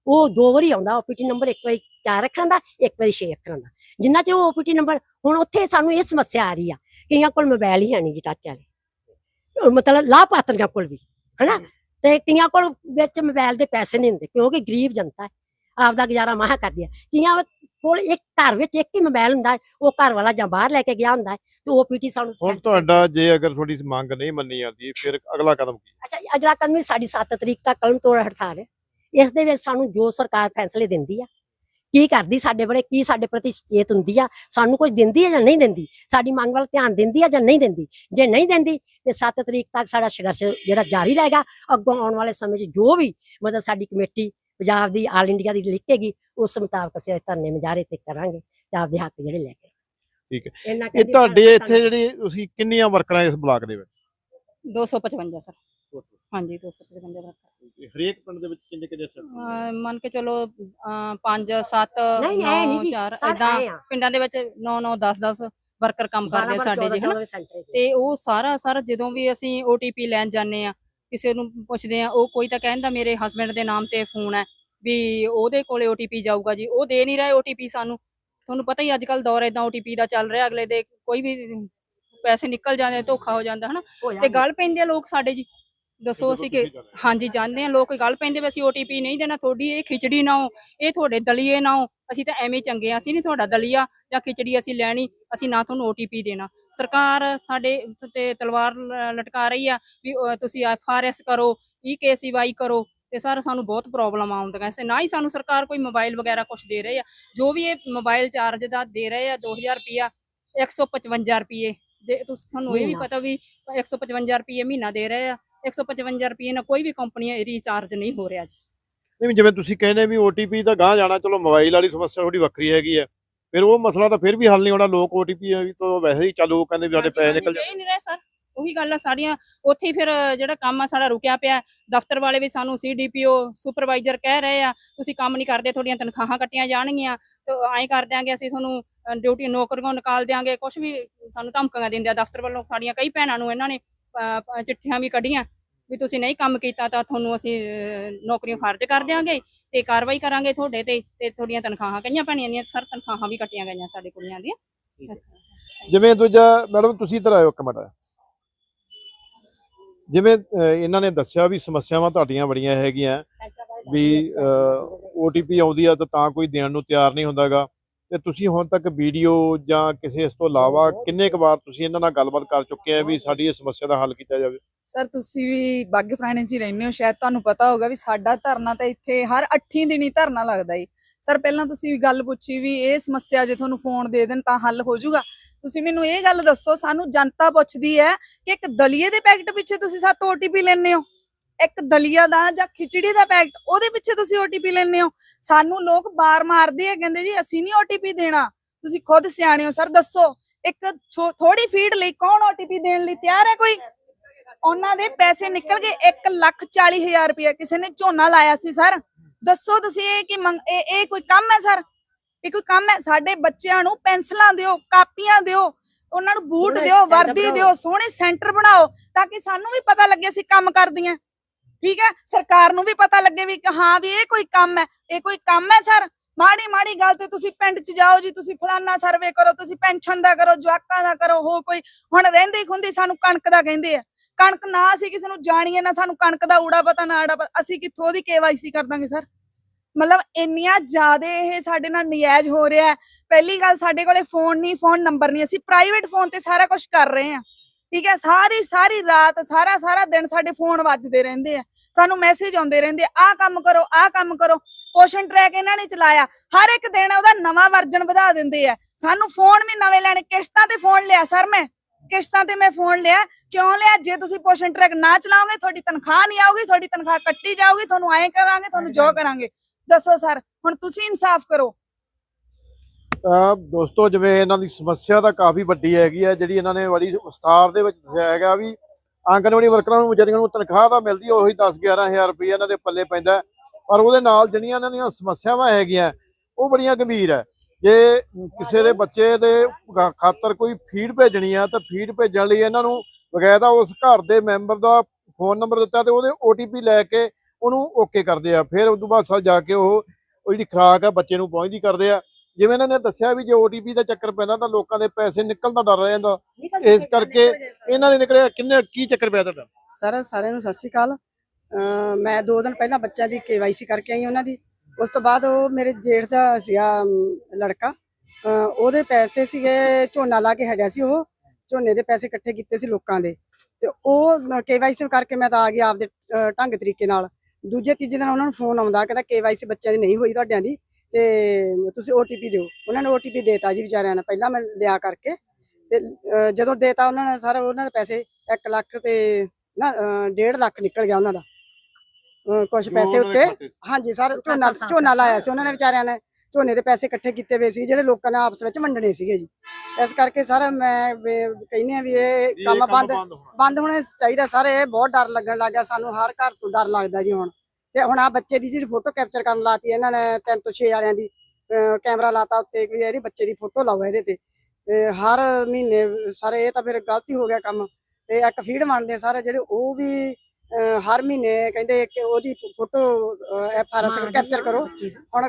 ਉਹ ਦੋ ਵਾਰੀ ਆਉਂਦਾ ਓਪੀਟੀ ਨੰਬਰ ਇੱਕ ਵਾਰੀ ਚਾਰ ਅੱਖਰਾਂ ਦਾ ਇੱਕ ਵਾਰੀ ਛੇ ਅੱਖਰਾਂ ਦਾ। ਜਿੰਨਾ ਚਿਰ ਉਹ ਓਪੀਟੀ ਨੰਬਰ ਹੁਣ ਉੱਥੇ ਸਾਨੂੰ ਇਹ ਸਮੱਸਿਆ ਆ ਰਹੀ ਆ ਕਈਆਂ ਕੋਲ ਮੋਬਾਈਲ ਹੀ ਹੈ ਨਹੀਂ ਜੀ ਟੱਚ ਵਾਲੇ। ਮਤਲਬ ਲਾਭਪਾਤਰੀਆਂ ਕੋਲ ਵੀ ਹਨਾ? ਤੇ ਕਈਆਂ ਕੋਲ ਵਿੱਚ ਮੋਬਾਈਲ ਦੇ ਪੈਸੇ ਨਹੀਂ ਹੁੰਦੇ ਕਿਉਂਕਿ ਗਰੀਬ ਜਨਤਾ ਹੈ। ਆਪਦਾ ਗੁਜ਼ਾਰਾ ਮਾਹ ਕਰਦੀ ਹੈ ਕਈਆਂ ਕੋਲ ਇੱਕ ਘਰ ਵਿੱਚ ਇੱਕ ਹੀ ਮੋਬਾਈਲ ਹੁੰਦਾ ਹੈ ਉਹ ਘਰ ਵਾਲਾ ਜਾਂ ਬਾਹਰ ਲੈ ਕੇ ਗਿਆ ਹੁੰਦਾ ਹੈ ਤੇ ਓਪੀਟੀ ਸਾਨੂੰ ਹੁਣ ਤੁਹਾਡਾ ਜੇ ਅਗਰ ਤੁਹਾਡੀ ਮੰਗ ਨਹੀਂ ਮੰਨੀ ਜਾਂਦੀ ਫਿਰ ਅਗਲਾ ਕਦਮ ਕੀ ਅੱਛਾ ਅਗਲਾ ਕਦਮ ਵੀ ਸਾਡੀ 7 ਤਰੀਕ ਤੱਕ ਕਲਮ ਤੋੜ ਹੜਤਾਲ ਹੈ। ਇਸ ਦੇ ਵਿੱਚ ਸਾਨੂੰ ਜੋ ਸਰਕਾਰ ਫੈਸਲੇ ਦਿੰਦੀ ਆ ਕੀ ਕਰਦੀ ਸਾਡੇ ਬਾਰੇ ਕੀ ਸਾਡੇ ਪ੍ਰਤੀ ਸੁਚੇਤ ਹੁੰਦੀ ਆ ਸਾਨੂੰ ਕੁਝ ਦਿੰਦੀ ਆ ਜਾਂ ਨਹੀਂ ਦਿੰਦੀ? ਸਾਡੀ ਮੰਗ ਵੱਲ ਧਿਆਨ ਦਿੰਦੀ ਆ ਜਾਂ ਨਹੀਂ ਦਿੰਦੀ? ਜੇ ਨਹੀਂ ਦਿੰਦੀ ਤੇ 7 ਤਰੀਕ ਤੱਕ ਸਾਡਾ ਸੰਘਰਸ਼ ਜਿਹੜਾ ਜਾਰੀ ਰਹੇਗਾ ਅੱਗੋਂ ਆਉਣ ਵਾਲੇ ਸਮੇਂ 'ਚ ਜੋ ਵੀ ਮਤਲਬ ਸਾਡੀ ਕਮੇਟੀ ਪੰਜਾਬ ਦੀ ਆਲ ਇੰਡੀਆ ਦੀ ਲਿਖੇਗੀ ਉਸ ਮੁਤਾਬਕ ਅਸੀਂ ਧਰਨੇ ਮੁਜ਼ਾਹਰੇ ਤੇ ਕਰਾਂਗੇ ਤੇ ਆਪਦੇ ਹੱਕ ਜਿਹੜੇ ਲੈ ਕੇ ਠੀਕ ਹੈ। ਇਹ ਤੁਹਾਡੇ ਇੱਥੇ ਜਿਹੜੀ ਤੁਸੀਂ ਕਿੰਨੀਆਂ ਵਰਕਰਾਂ ਇਸ ਬਲਾਕ ਦੇ ਵਿੱਚ? 255 ਸਰ। ਹਾਂਜੀ 255 ਵਰਕਰ। ਹਰੇਕ ਪਿੰਡ ਦੇ ਵਿੱਚ ਕਿੰਨੇ ਕਿੰਨੇ ਅਹ ਮੰਨ ਕੇ ਚਲੋ 5 7 ਨਹੀਂ ਐ ਨਹੀਂ 9 ਜੀ 4 ਸਾਰੇ ਇਦਾਂ। ਪਿੰਡਾਂ ਦੇ ਵਿੱਚ 9 9 10 10 ਵਰਕਰ ਕੰਮ ਕਰਦੇ ਸਾਡੇ ਜੀ ਹਨਾ। ਤੇ। ਉਹ ਸਾਰਾ ਸਾਰਾ ਜਦੋਂ ਵੀ ਅਸੀਂ OTP ਲੈਣ ਜਾਂਦੇ ਆ ਕਿਸੇ ਨੂੰ ਪੁੱਛਦੇ ਆ ਉਹ ਕੋਈ ਤਾਂ ਕਹਿੰਦਾ ਮੇਰੇ ਹਸਬੰਡ ਦੇ ਨਾਮ ਤੇ ਫੋਨ ਹੈ ਵੀ ਉਹਦੇ ਕੋਲੇ OTP ਜਾਊਗਾ ਜੀ ਉਹ ਦੇ ਨਹੀਂ ਰਹੇ OTP ਸਾਨੂੰ। ਤੁਹਾਨੂੰ ਪਤਾ ਹੀ ਅੱਜ ਕੱਲ ਦੌਰ ਇਦਾਂ OTP ਦਾ ਚੱਲ ਰਿਹਾ ਅਗਲੇ ਦੇ ਕੋਈ ਵੀ ਪੈਸੇ ਨਿਕਲ ਜਾਂਦੇ ਧੋਖਾ ਹੋ ਜਾਂਦਾ ਹਨਾ? ਤੇ। ਗੱਲ ਪੈਂਦੇ ਆ ਲੋਕ ਸਾਡੇ ਜੀ ਦੱਸੋ ਅਸੀਂ ਕਿ ਹਾਂਜੀ ਜਾਣਦੇ ਆ ਲੋਕ ਗੱਲ ਪੈਂਦੇ ਵੀ ਅਸੀਂ ਓਟੀਪੀ ਨਹੀਂ ਦੇਣਾ ਤੁਹਾਡੀ ਇਹ ਖਿਚੜੀ ਨਾ ਹੋ ਇਹ ਤੁਹਾਡੇ ਦਲੀਏ ਨਾ ਹੋ ਅਸੀਂ ਤਾਂ ਐਵੇਂ ਹੀ ਚੰਗੇ ਆ ਅਸੀਂ ਨਹੀਂ ਤੁਹਾਡਾ ਦਲੀਆ ਜਾਂ ਖਿਚੜੀ ਅਸੀਂ ਲੈਣੀ ਅਸੀਂ ਨਾ ਤੁਹਾਨੂੰ ਓਟੀਪੀ ਦੇਣਾ। ਸਰਕਾਰ ਸਾਡੇ ਤੇ ਤਲਵਾਰ ਲਟਕਾ ਰਹੀ ਆ ਵੀ ਤੁਸੀਂ ਐਫਆਰਐਸ ਕਰੋ ਈ ਕੇਸੀਵਾਈ ਕਰੋ ਤੇ ਸਰ ਸਾਨੂੰ ਬਹੁਤ ਪ੍ਰੋਬਲਮ ਆਉਂਦੀਆਂ ਇਸੇ ਨਾ ਹੀ ਸਾਨੂੰ ਸਰਕਾਰ ਕੋਈ ਮੋਬਾਈਲ ਵਗੈਰਾ ਕੁਝ ਦੇ ਰਹੀ ਆ। ਜੋ ਵੀ ਇਹ ਮੋਬਾਈਲ ਚਾਰਜ ਦਾ ਦੇ ਰਹੇ ਆ 2000 ਰੁਪਿਆ 155 ਰੁਪਏ ਦੇ ਤੁਸੀਂ ਤੁਹਾਨੂੰ ਇਹ ਵੀ। ਪਤਾ ਵੀ 155 ਰੁਪਏ ਮਹੀਨਾ ਦੇ ਰਹੇ ਆ। 155 ਰੁਪਏ ਨਾਲ ਕੋਈ ਵੀ ਕੰਪਨੀ ਰੀਚਾਰਜ ਨਹੀਂ ਹੋ ਰਿਹਾ ਜੀ। ਨਹੀਂ ਜਿਵੇਂ ਤੁਸੀਂ ਕਹਿੰਦੇ ਵੀ OTP ਤਾਂ ਗਾਂ ਜਾਣਾ ਚਲੋ ਮੋਬਾਈਲ ਵਾਲੀ ਸਮੱਸਿਆ ਥੋੜੀ ਵੱਖਰੀ ਹੈਗੀ ਹੈ ਫਿਰ ਉਹ ਮਸਲਾ ਤਾਂ ਫਿਰ ਵੀ ਹੱਲ ਨਹੀਂ ਹੋਣਾ ਲੋਕ OTP ਵੀ ਤਾਂ ਵੈਸੇ ਹੀ ਚਾਲੂ ਕਹਿੰਦੇ ਵੀ ਸਾਡੇ ਪੈਸੇ ਨਿਕਲ ਹੀ ਨਹੀਂ ਰਹੇ ਸਰ ਉਹੀ ਗੱਲ ਆ ਸਾਡੀਆਂ ਉੱਥੇ ਹੀ ਫਿਰ ਜਿਹੜਾ ਕੰਮ ਆ ਸਾਡਾ ਰੁਕਿਆ ਪਿਆ ਦਫ਼ਤਰ ਵਾਲੇ ਵੀ ਸਾਨੂੰ ਸੀਡੀਪੀਓ ਸੁਪਰਵਾਈਜ਼ਰ ਕਹਿ ਰਹੇ ਆ ਤੁਸੀਂ ਕੰਮ ਨਹੀਂ ਕਰਦੇ ਤੁਹਾਡੀਆਂ ਤਨਖਾਹਾਂ ਕੱਟੀਆਂ ਜਾਣਗੀਆਂ ਤੇ ਐਂ ਕਰ ਦਿਆਂਗੇ ਅਸੀਂ ਤੁਹਾਨੂੰ ਡਿਊਟੀ ਨੌਕਰੀਆਂ ਨਿਕਾਲ ਦਿਆਂਗੇ ਕੁਝ ਵੀ ਸਾਨੂੰ ਧਮਕੀਆਂ ਦਿੰਦੇ ਆ ਦਫ਼ਤਰ ਵੱਲੋਂ ਸਾਡੀਆਂ ਕਈ ਭੈਣਾਂ ਨੂੰ ਇਹਨਾਂ ਨੇ ਚਿੱਠੀਆਂ ਵੀ ਕੱਢੀਆਂ ਵੀ ਤੁਸੀਂ ਨਹੀਂ ਕੰਮ ਕੀਤਾ ਤਾਂ ਤੁਹਾਨੂੰ ਅਸੀਂ ਨੌਕਰੀਆਂ ਖਾਰਜ ਕਰ ਦਿਆਂਗੇ ਤੇ ਕਾਰਵਾਈ ਕਰਾਂਗੇ ਤੁਹਾਡੇ ਤੇ ਤੇ ਤੁਹਾਡੀਆਂ ਤਨਖਾਹਾਂ ਕਈਆਂ ਭੈਣੀਆਂ ਦੀਆਂ ਸਰ ਤਨਖਾਹਾਂ ਵੀ ਕੱਟੀਆਂ ਗਈਆਂ ਸਾਡੇ ਕੁੜੀਆਂ ਦੀਆਂ। ਜਿਵੇਂ ਦੂਜਾ ਮੈਡਮ ਤੁਸੀਂ ਇੱਧਰ ਆਇਓ ਇੱਕ ਮਿੰਟ। ਜਿਵੇਂ ਇਹਨਾਂ ਨੇ ਦੱਸਿਆ ਵੀ ਸਮੱਸਿਆਵਾਂ ਤੁਹਾਡੀਆਂ ਬੜੀਆਂ ਹੈਗੀਆਂ ਵੀ OTP ਆਉਂਦੀ ਆ ਤਾਂ ਤਾਂ ਕੋਈ ਦੇਣ ਨੂੰ ਤਿਆਰ ਨਹੀਂ ਹੁੰਦਾਗਾ। ਤੇ ਤੁਸੀਂ ਹੁਣ ਤੱਕ ਵੀਡੀਓ ਜਾਂ ਕਿਸੇ ਇਸ ਤੋਂ ਇਲਾਵਾ ਕਿੰਨੇ ਕੁ ਵਾਰ ਤੁਸੀਂ ਇਹਨਾਂ ਨਾਲ ਗੱਲਬਾਤ ਕਰ ਚੁੱਕੇ ਆ ਵੀ ਸਾਡੀ ਇਹ ਸਮੱਸਿਆ ਦਾ ਹੱਲ ਕੀਤਾ ਜਾਵੇ? ਸਰ, ਤੁਸੀਂ ਵੀ ਬਾਗੇ ਪੁਰਾਣੇ 'ਚ ਹੀ ਰਹਿੰਦੇ ਹੋ, ਸ਼ਾਇਦ ਤੁਹਾਨੂੰ ਪਤਾ ਹੋਗਾ ਵੀ ਸਾਡਾ ਧਰਨਾ ਤਾਂ ਇੱਥੇ ਹਰ 8 ਦਿਨ ਧਰਨਾ ਲੱਗਦਾ ਈ ਸਰ, ਪਹਿਲਾਂ ਤੁਸੀਂ ਗੱਲ ਪੁੱਛੀ ਵੀ ਇਹ ਸਮੱਸਿਆ ਜੇ ਤੁਹਾਨੂੰ ਫੋਨ ਦੇ ਦੇਣ ਤਾਂ ਹੱਲ ਹੋ ਜਾਊਗਾ। ਤੁਸੀਂ ਮੈਨੂੰ ਇਹ ਗੱਲ ਦੱਸੋ, ਸਾਨੂੰ ਜਨਤਾ ਪੁੱਛਦੀ ਹੈ ਕਿ ਇੱਕ ਦਲੀਏ ਦੇ ਪੈਕਟ ਪਿੱਛੇ ਤੁਸੀਂ ਸਾਤੋਂ ਓਟੀਪੀ ਲੈਂਦੇ ਹੋ? ਇੱਕ ਦਲੀਆ ਦਾ ਜਾਂ ਖਿਚੜੀ ਦਾ ਪੈਕਟ, ਉਹਦੇ ਪਿੱਛੇ ਤੁਸੀਂ ਓਟੀਪੀ ਲੈਣੇ ਹੋ? ਸਾਨੂੰ ਲੋਕ ਬਾਰ ਮਾਰਦੇ ਆ, ਕਹਿੰਦੇ ਜੀ ਅਸੀਂ ਨਹੀਂ ਓਟੀਪੀ ਦੇਣਾ। ਤੁਸੀਂ ਖੁਦ ਸਿਆਣੇ ਹੋ, ਸਰ, ਦੱਸੋ। ਇੱਕ ਥੋੜੀ ਫੀਡ ਲਈ ਕੌਣ ਓਟੀਪੀ ਦੇਣ ਲਈ ਤਿਆਰ ਹੈ ਕੋਈ? ਉਹਨਾਂ ਦੇ ਪੈਸੇ ਨਿਕਲ ਗਏ 1 ਲੱਖ 40 ਹਜ਼ਾਰ ਰੁਪਏ ਕਿਸੇ ਨੇ ਝੋਨਾ ਲਾਇਆ ਸੀ ਸਰ। ਦੱਸੋ ਤੁਸੀਂ ਇਹ ਕੀ ਇਹ ਇਹ ਕੋਈ ਕੰਮ ਹੈ ਸਰ? ਇਹ ਕੋਈ ਕੰਮ ਹੈ? ਸਾਡੇ ਬੱਚਿਆਂ ਨੂੰ ਪੈਨਸਲਾਂ ਦਿਓ ਕਾਪੀਆਂ ਦਿਓ ਉਹਨਾਂ ਨੂੰ ਬੂਟ ਦਿਓ ਵਰਦੀ। ਦਿਓ ਸੋਹਣੇ ਸੈਂਟਰ ਬਣਾਓ ਤਾਂ ਕਿ ਸਾਨੂੰ ਵੀ ਪਤਾ ਲੱਗੇ ਅਸੀਂ ਕੰਮ ਕਰਦੀਆਂ। ਠੀਕ ਹੈ? ਸਰਕਾਰ ਨੂੰ ਵੀ ਪਤਾ ਲੱਗੇ ਵੀ ਹਾਂ ਵੀ ਇਹ ਕੋਈ ਕੰਮ ਹੈ। ਇਹ ਕੋਈ ਕੰਮ ਹੈ ਸਰ? ਮਾੜੀ ਮਾੜੀ ਗੱਲ ਤੇ ਤੁਸੀਂ ਪਿੰਡ 'ਚ ਜਾਓ ਜੀ ਤੁਸੀਂ ਫਲਾਨਾ ਸਰਵੇ ਕਰੋ ਤੁਸੀਂ ਪੈਨਸ਼ਨ ਦਾ ਕਰੋ ਜਵਾਕਾਂ ਦਾ ਕਰੋ ਹੋ ਕੋਈ ਹੁਣ ਰਹਿੰਦੇ ਖੁੰਦੇ ਸਾਨੂੰ ਕਣਕ ਦਾ ਕਹਿੰਦੇ ਆ। ਕਣਕ ਨਾ ਅਸੀਂ ਕਿਸੇ ਨੂੰ ਜਾਣੀਏ, ਨਾ ਸਾਨੂੰ ਕਣਕ ਦਾ ਊੜਾ ਪਤਾ, ਨਾ ਆੜਾ ਪਤਾ। ਅਸੀਂ ਕਿੱਥੋਂ ਉਹਦੀ ਕੇਵਾਈਸੀ ਕਰ ਦਾਂਗੇ, ਸਰ? ਮਤਲਬ ਇੰਨੀਆਂ ਜ਼ਿਆਦੇ ਇਹ ਸਾਡੇ ਨਾਲ ਨਜਾਇਜ਼ ਹੋ ਰਿਹਾ ਹੈ। ਪਹਿਲੀ ਗੱਲ, ਸਾਡੇ ਕੋਲੇ ਫੋਨ ਨਹੀਂ, ਫੋਨ ਨੰਬਰ ਨਹੀਂ। ਅਸੀਂ ਪ੍ਰਾਈਵੇਟ ਫੋਨ ਤੇ ਸਾਰਾ ਕੁਝ ਕਰ ਰਹੇ ਹਾਂ। ਠੀਕ ਹੈ? ਸਾਰੀ ਸਾਰੀ ਰਾਤ, ਸਾਰਾ ਸਾਰਾ ਦਿਨ ਸਾਡੇ ਫੋਨ ਵੱਜਦੇ ਰਹਿੰਦੇ ਆ। ਸਾਨੂੰ ਮੈਸੇਜ ਆਉਂਦੇ ਰਹਿੰਦੇ ਆ, ਆਹ ਕੰਮ ਕਰੋ, ਆਹ ਕੰਮ ਕਰੋ। ਪੋਸ਼ਨ ਟਰੈਕ ਇਹਨਾਂ ਨੇ ਚਲਾਇਆ। ਹਰ ਇੱਕ ਦਿਨ ਉਹਦਾ ਨਵਾਂ ਵਰਜਨ ਵਧਾ ਦਿੰਦੇ ਆ। ਸਾਨੂੰ ਫੋਨ ਵੀ ਨਵੇਂ ਲੈਣੇ, ਕਿਸ਼ਤਾਂ ਤੇ ਫੋਨ ਲਿਆ, ਸਰ ਮੈਂ। ਕਿਸ਼ਤਾਂ ਤੇ ਮੈਂ ਫੋਨ ਲਿਆ ਕਿਉਂ ਲਿਆ? ਜੇ ਤੁਸੀਂ ਪੋਸ਼ਨ ਟਰੈਕ ਨਾ ਚਲਾਓਗੇ ਤੁਹਾਡੀ ਤਨਖਾਹ ਨਹੀਂ ਆਊਗੀ ਤੁਹਾਡੀ ਤਨਖਾਹ ਕੱਟੀ ਜਾਊਗੀ ਤੁਹਾਨੂੰ ਐਂ ਕਰਾਂਗੇ ਤੁਹਾਨੂੰ ਜੋ ਕਰਾਂਗੇ। ਦੱਸੋ ਸਰ ਹੁਣ ਤੁਸੀਂ ਇਨਸਾਫ ਕਰੋ। ਦੋਸਤੋ ਜਿਵੇਂ ਇਹਨਾਂ ਦੀ ਸਮੱਸਿਆ ਤਾਂ ਕਾਫੀ ਵੱਡੀ ਹੈਗੀ ਹੈ ਜਿਹੜੀ ਇਹਨਾਂ ਨੇ ਬੜੀ ਵਿਸਥਾਰ ਦੇ ਵਿੱਚ ਦੱਸਿਆ ਹੈਗਾ ਵੀ ਆਂਗਨਵਾੜੀ ਵਰਕਰਾਂ ਨੂੰ ਵਿਚਾਰੀਆਂ ਨੂੰ ਤਨਖਾਹ ਤਾਂ ਮਿਲਦੀ ਹੈ ਉਹੀ 10 11000 ਰੁਪਏ ਇਹਨਾਂ ਦੇ ਪੱਲੇ ਪੈਂਦਾ। ਪਰ ਉਹਦੇ ਨਾਲ ਜਿਹੜੀਆਂ ਇਹਨਾਂ ਦੀਆਂ ਸਮੱਸਿਆਵਾਂ ਹੈਗੀਆਂ ਉਹ ਬੜੀਆਂ ਗੰਭੀਰ ਹੈ। ਜੇ ਕਿਸੇ ਦੇ ਬੱਚੇ ਦੇ ਖਾਤਰ ਕੋਈ ਫੀਡ ਭੇਜਣੀ ਆ ਤਾਂ ਫੀਡ ਭੇਜਣ ਲਈ ਇਹਨਾਂ ਨੂੰ ਬਕਾਇਦਾ ਉਸ ਘਰ ਦੇ ਮੈਂਬਰ ਦਾ ਫੋਨ ਨੰਬਰ ਦਿੱਤਾ ਤੇ ਉਹਦੇ OTP ਲੈ ਕੇ ਉਹਨੂੰ ਓਕੇ ਕਰਦੇ ਆ। ਫਿਰ ਉਸ ਤੋਂ ਬਾਅਦ ਸਾ ਜਾ ਕੇ ਉਹ ਉਹ ਜਿਹੜੀ ਖੁਰਾਕ ਆ ਬੱਚੇ ਨੂੰ ਪਹੁੰਚਦੀ ਕਰਦੇ ਆ। ਜਿਵੇਂ ਇਹਨਾਂ ਨੇ ਦੱਸਿਆ ਵੀ ਜੇ OTP ਦਾ ਚੱਕਰ ਪੈਂਦਾ ਤਾਂ ਲੋਕਾਂ ਦੇ ਪੈਸੇ ਨਿਕਲਣ ਦਾ ਡਰ ਰਹਿ ਜਾਂਦਾ। ਇਸ ਕਰਕੇ ਇਹਨਾਂ ਦੇ ਨਿਕਲਿਆ ਕਿੰਨੇ ਕੀ ਚੱਕਰ ਪਿਆ ਤੁਹਾਡਾ? ਸਰ ਸਾਰਿਆਂ ਨੂੰ ਸਤਿ ਸ਼੍ਰੀ ਅਕਾਲ। ਮੈਂ ਦੋ ਦਿਨ ਪਹਿਲਾਂ ਬੱਚਿਆਂ ਦੀ ਕੇਵਾਈਸੀ ਕਰਕੇ ਆਈ ਉਹਨਾਂ ਦੀ। ਉਸ ਤੋਂ ਬਾਅਦ ਉਹ ਮੇਰੇ ਜੇਠ ਦਾ ਸੀਗਾ ਲੜਕਾ। ਅਮ, ਉਹਦੇ ਪੈਸੇ ਸੀਗੇ ਝੋਨਾ ਲਾ ਕੇ ਹਟਿਆ ਸੀ ਉਹ। ਝੋਨੇ ਦੇ ਪੈਸੇ ਇਕੱਠੇ ਕੀਤੇ ਸੀ ਲੋਕਾਂ ਦੇ। ਤੇ ਉਹ ਕੇਵਾਈਸੀ ਕਰਕੇ ਮੈਂ ਤਾਂ ਆ ਗਿਆ ਆਪਦੇ ਢੰਗ ਤਰੀਕੇ ਨਾਲ। ਦੂਜੇ ਤੀਜੇ ਦਿਨ ਉਹਨਾਂ ਨੂੰ ਫੋਨ ਆਉਂਦਾ ਕਹਿੰਦਾ ਕੇਵਾਈਸੀ ਬੱਚਿਆਂ ਦੀ ਨਹੀਂ ਹੋਈ ਤੁਹਾਡਿਆਂ ਦੀ। ਤੇ ਤੁਸੀਂ OTP ਦਿਓ। ਉਹਨਾਂ ਨੇ OTP ਦੇਤਾ ਜੀ ਵਿਚਾਰਿਆਂ ਨੇ ਪਹਿਲਾਂ ਮੈਂ ਲਿਆ ਕਰਕੇ। ਤੇ ਜਦੋਂ ਦੇਤਾ ਉਹਨਾਂ ਨੇ ਸਾਰਾ ਉਹਨਾਂ ਦੇ ਪੈਸੇ 1 ਲੱਖ ਤੇ ਨਾ 1.5 ਲੱਖ ਨਿਕਲ ਗਿਆ ਉਹਨਾਂ ਦਾ। ਕੁਝ ਪੈਸੇ ਉੱਤੇ ਹਾਂਜੀ ਸਰ ਝੋਨਾ ਝੋਨਾ ਲਾਇਆ ਸੀ ਉਹਨਾਂ ਨੇ ਵਿਚਾਰਿਆਂ ਨੇ ਝੋਨੇ ਦੇ ਪੈਸੇ ਇਕੱਠੇ ਕੀਤੇ ਹੋਏ ਸੀ ਜਿਹੜੇ ਲੋਕਾਂ ਨੇ ਆਪਸ ਵਿੱਚ ਵੰਡਣੇ ਸੀਗੇ ਜੀ। ਇਸ ਕਰਕੇ ਸਰ ਮੈਂ ਵੀ ਕਹਿੰਦੀ ਆ ਵੀ ਇਹ ਕੰਮ ਬੰਦ ਬੰਦ ਹੋਣਾ। ਚਾਹੀਦਾ ਸਰ ਇਹ ਬਹੁਤ ਡਰ ਲੱਗਣ ਲੱਗ ਗਿਆ ਸਾਨੂੰ ਹਰ ਘਰ ਤੋਂ ਡਰ ਲੱਗਦਾ ਜੀ ਹੁਣ। ਤੇ ਹੁਣ ਆ ਬੱਚੇ ਦੀ ਜਿਹੜੀ ਫੋਟੋ ਕੈਪਚਰ ਕਰਨ ਲਾਤੀ ਇਹਨਾਂ ਨੇ ਤਿੰਨ ਤੋਂ 6 ਵਾਲਿਆਂ ਦੀ ਕੈਮਰਾ ਲਾਤਾ ਉੱਤੇ ਕਿ ਇਹਦੀ ਬੱਚੇ ਦੀ ਫੋਟੋ ਲਾਓ ਇਹਦੇ ਤੇ। ਹਰ ਮਹੀਨੇ ਸਰ ਇਹ ਤਾਂ ਫਿਰ ਗਲਤੀ ਹੋ ਗਿਆ ਕੰਮ। ਤੇ ਇੱਕ ਫੀਡ ਮੰਨਦੇ ਸਰ ਜਿਹੜੇ ਉਹ ਵੀ ਹਰ ਮਹੀਨੇ ਕਹਿੰਦੇ ਕਿ ਉਹਦੀ photo F R S capture ਕਰੋ। ਹੁਣ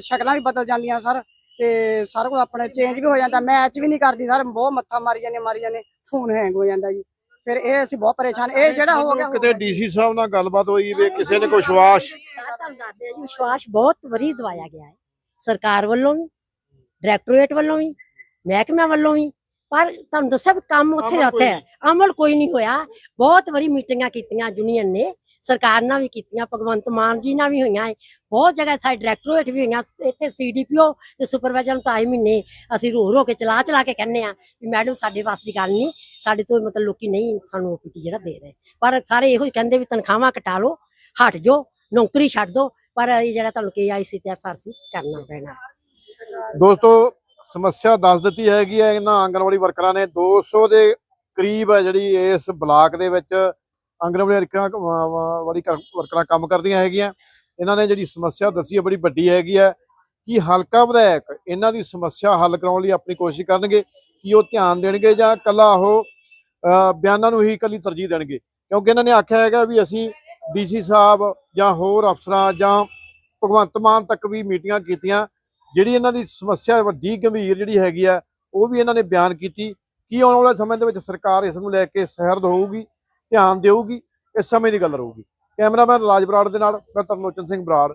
ਸ਼ਕਲਾਂ ਵੀ ਬਦਲ ਜਾਂਦੀਆਂ ਸਰ ਤੇ ਸਾਰਾ ਕੁਝ ਆਪਣੇ ਚੇਂਜ ਵੀ ਹੋ ਜਾਂਦਾ। ਮੈਚ ਵੀ ਨਹੀਂ ਕਰਦੀ ਸਰ ਬਹੁਤ ਮੱਥਾ ਮਾਰੀ ਜਾਂਦੇ ਮਾਰੀ ਜਾਂਦੇ ਫੋਨ ਹੈਂਗ ਹੋ ਜਾਂਦਾ ਜੀ। ਫਿਰ ਇਹ ਅਸੀਂ ਬਹੁਤ ਪਰੇਸ਼ਾਨ ਇਹ ਜਿਹੜਾ ਹੋ ਗਿਆ ਕਿਤੇ। ਡੀਸੀ ਸਾਹਿਬ ਨਾਲ ਗੱਲਬਾਤ ਹੋਈ ਵੀ ਕਿਸੇ ਨੇ ਕੋਈ ਵਿਸ਼ਵਾਸ ਵਿਸ਼ਵਾਸ ਬਹੁਤ ਵਾਰੀ ਦਵਾਇਆ ਗਿਆ ਹੈ। ਸਰਕਾਰ ਵੱਲੋਂ ਵੀ ਡਾਇਰੈਕਟੋਰੇਟ ਵੱਲੋਂ ਵੀ ਮਹਿਕਮਿਆਂ ਵੱਲੋਂ ਵੀ ਪਰ ਤੁਹਾਨੂੰ ਦੱਸਿਆ ਵੀ ਕੰਮ ਉੱਥੇ ਅਮਲ ਦਾ ਉੱਥੇ ਕੋਈ ਹੈ। ਅਮਲ ਕੋਈ ਨਹੀਂ ਹੋਇਆ। ਬਹੁਤ ਵਾਰੀ ਮੀਟਿੰਗਾਂ ਕੀਤੀਆਂ ਯੂਨੀਅਨ ਨੇ। ਸਰਕਾਰ ਨਾਲ ਵੀ ਕੀਤੀਆਂ ਭਗਵੰਤ ਮਾਨ ਜੀ ਨਾਲ ਵੀ ਹੋਈਆਂ। ਹੈ। ਬਹੁਤ ਜਗ੍ਹਾ ਸਾਡੇ ਡਾਇਰੈਕਟੋਰੇਟ ਵੀ ਹੋਈਆਂ। ਇੱਥੇ ਸੀਡੀਪੀਓ ਤੇ ਸੁਪਰਵਾਈਜ਼ਰ ਨੂੰ ਤਾਂ ਆਏ ਮਹੀਨੇ ਅਸੀਂ ਰੋ ਰੋ ਕੇ ਚਲਾ ਚਲਾ ਕੇ ਕਹਿੰਨੇ ਆ ਵੀ ਮੈਡਮ ਸਾਡੇ ਵਾਸ ਦੀ ਗੱਲ ਨਹੀਂ। ਸਾਡੇ ਤੋਂ ਮਤਲਬ ਲੋਕੀ ਨਹੀਂ ਸਾਨੂੰ ਓਪੀਟੀ ਜਿਹੜਾ ਦੇ ਰਹੇ। ਪਰ ਸਾਰੇ ਇਹੋ ਹੀ ਕਹਿੰਦੇ ਵੀ ਤਨਖਾਹਾਂ ਘਟਾ ਲਓ ਹਟ ਜਾਓ ਨੌਕਰੀ ਛੱਡ ਦਿਓ ਪਰ ਇਹ ਜਿਹੜਾ ਤੁਹਾਨੂੰ ਕੇਆਈਸੀ ਤੇ ਐਫਆਰਸੀ ਕਰਨਾ ਪੈਣਾ। ਦੋਸਤੋ ਸਮੱਸਿਆ ਦੱਸ ਦਿੱਤੀ ਹੈਗੀ ਹੈ। ਇਹਨਾਂ ਆਂਗਣਵਾੜੀ ਵਰਕਰਾਂ ਨੇ 200 ਦੇ ਕਰੀਬ ਹੈ ਜਿਹੜੀ ਇਸ ਬਲਾਕ ਦੇ ਵਿੱਚ ਆਂਗਣਵਾੜੀ ਵਰਕਰਾਂ ਵਾਲੀ ਕਰ- ਵਰਕਰਾਂ ਕੰਮ ਕਰਦੀਆਂ ਹੈਗੀਆਂ। ਇਹਨਾਂ ਨੇ ਜਿਹੜੀ ਸਮੱਸਿਆ ਦੱਸੀ ਹੈ ਬੜੀ ਵੱਡੀ ਹੈਗੀ ਹੈ ਕਿ ਹਲਕਾ ਵਿਧਾਇਕ ਇਹਨਾਂ ਦੀ ਸਮੱਸਿਆ ਹੱਲ ਕਰਾਉਣ ਲਈ ਆਪਣੀ ਕੋਸ਼ਿਸ਼ ਕਰਨਗੇ ਕਿ ਉਹ ਧਿਆਨ ਦੇਣਗੇ ਜਾਂ ਕੱਲਾ ਉਹ ਅਹ, ਬਿਆਨਾਂ ਨੂੰ ਹੀ ਇਕੱਲੀ ਤਰਜੀਹ ਦੇਣਗੇ। ਕਿਉਂਕਿ ਇਹਨਾਂ ਨੇ ਆਖਿਆ ਹੈਗਾ ਵੀ ਅਸੀਂ ਡੀਸੀ ਸਾਹਿਬ ਜਾਂ ਹੋਰ ਅਫਸਰਾਂ ਜਾਂ ਭਗਵੰਤ ਮਾਨ ਤੱਕ ਵੀ ਮੀਟਿੰਗਾਂ ਕੀਤੀਆਂ ਜਿਹੜੀ ਇਹਨਾਂ ਦੀ ਸਮੱਸਿਆ ਵੱਡੀ ਗੰਭੀਰ ਜਿਹੜੀ ਹੈਗੀ ਆ, ਉਹ ਵੀ ਇਹਨਾਂ ਨੇ ਬਿਆਨ ਕੀਤੀ। ਕੀ ਆਉਣ ਵਾਲੇ ਸਮੇਂ ਦੇ ਵਿੱਚ ਸਰਕਾਰ ਇਸ ਨੂੰ ਲੈ ਕੇ ਸਹਿਰਦ ਹੋਊਗੀ, ਧਿਆਨ ਦੇਊਗੀ, ਇਸ ਸਮੇਂ ਦੀ ਗੱਲ ਰਹੂਗੀ। ਕੈਮਰਾਮੈਨ ਰਾਜ ਬਰਾੜ ਦੇ ਨਾਲ, ਮੈਂ ਤਰਲੋਚਨ ਸਿੰਘ ਬਰਾੜ।